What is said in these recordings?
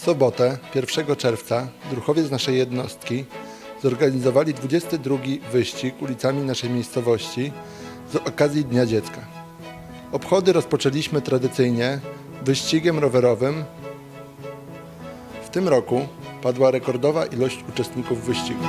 sobotę, 1 czerwca, druhowie z naszej jednostki zorganizowali 22 wyścig ulicami naszej miejscowości z okazji Dnia Dziecka. Obchody rozpoczęliśmy tradycyjnie wyścigiem rowerowym. W tym roku padła rekordowa ilość uczestników wyścigu.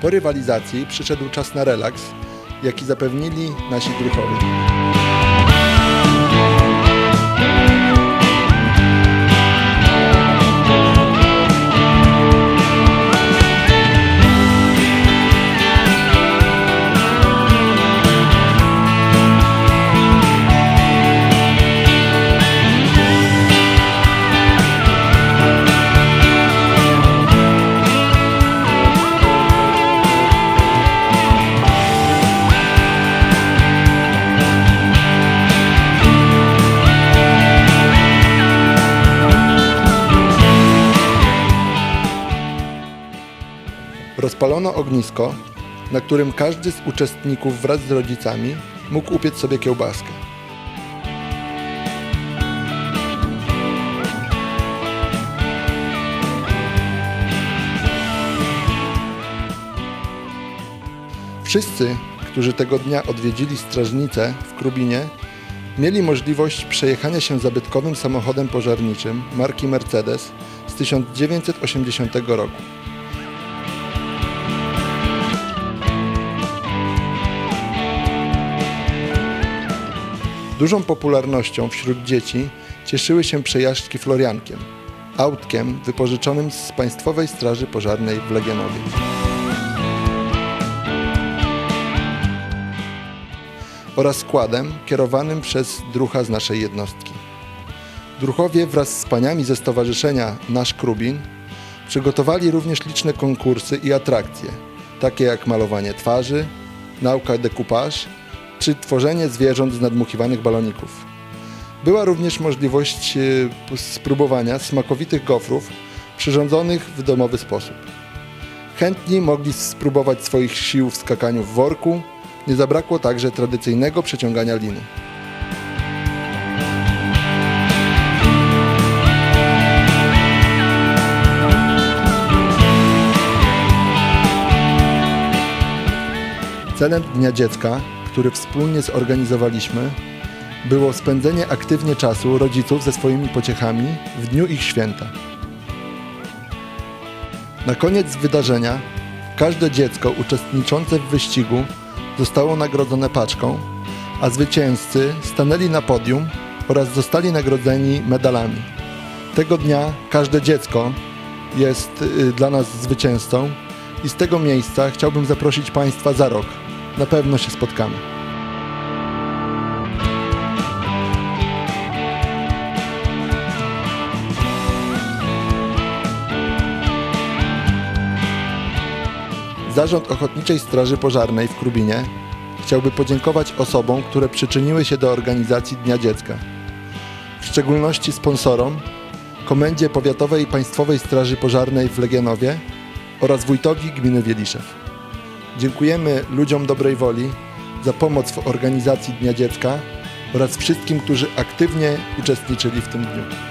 Po rywalizacji przyszedł czas na relaks, jaki zapewnili nasi druhowie. Rozpalono ognisko, na którym każdy z uczestników wraz z rodzicami mógł upiec sobie kiełbaskę. Wszyscy, którzy tego dnia odwiedzili strażnicę w Krubinie, mieli możliwość przejechania się zabytkowym samochodem pożarniczym marki Mercedes z 1980 roku. Dużą popularnością wśród dzieci cieszyły się przejażdżki Floriankiem, autkiem wypożyczonym z Państwowej Straży Pożarnej w Legionowie. oraz składem kierowanym przez drucha z naszej jednostki. Druchowie wraz z paniami ze stowarzyszenia Nasz Krubin przygotowali również liczne konkursy i atrakcje, takie jak malowanie twarzy, nauka decoupage czy tworzenie zwierząt z nadmuchiwanych baloników. Była również możliwość e, spróbowania smakowitych gofrów przyrządzonych w domowy sposób. Chętni mogli spróbować swoich sił w skakaniu w worku, nie zabrakło także tradycyjnego przeciągania liny. Celem Dnia Dziecka, który wspólnie zorganizowaliśmy, było spędzenie aktywnie czasu rodziców ze swoimi pociechami w dniu ich święta. Na koniec wydarzenia każde dziecko uczestniczące w wyścigu zostało nagrodzone paczką, a zwycięzcy stanęli na podium oraz zostali nagrodzeni medalami. Tego dnia każde dziecko jest y, dla nas zwycięzcą i z tego miejsca chciałbym zaprosić Państwa za rok. Na pewno się spotkamy. Zarząd Ochotniczej Straży Pożarnej w Krubinie chciałby podziękować osobom, które przyczyniły się do organizacji Dnia Dziecka. W szczególności sponsorom, Komendzie Powiatowej Państwowej Straży Pożarnej w Legionowie oraz wójtowi gminy Wieliszew. Dziękujemy ludziom dobrej woli za pomoc w organizacji Dnia Dziecka oraz wszystkim, którzy aktywnie uczestniczyli w tym dniu.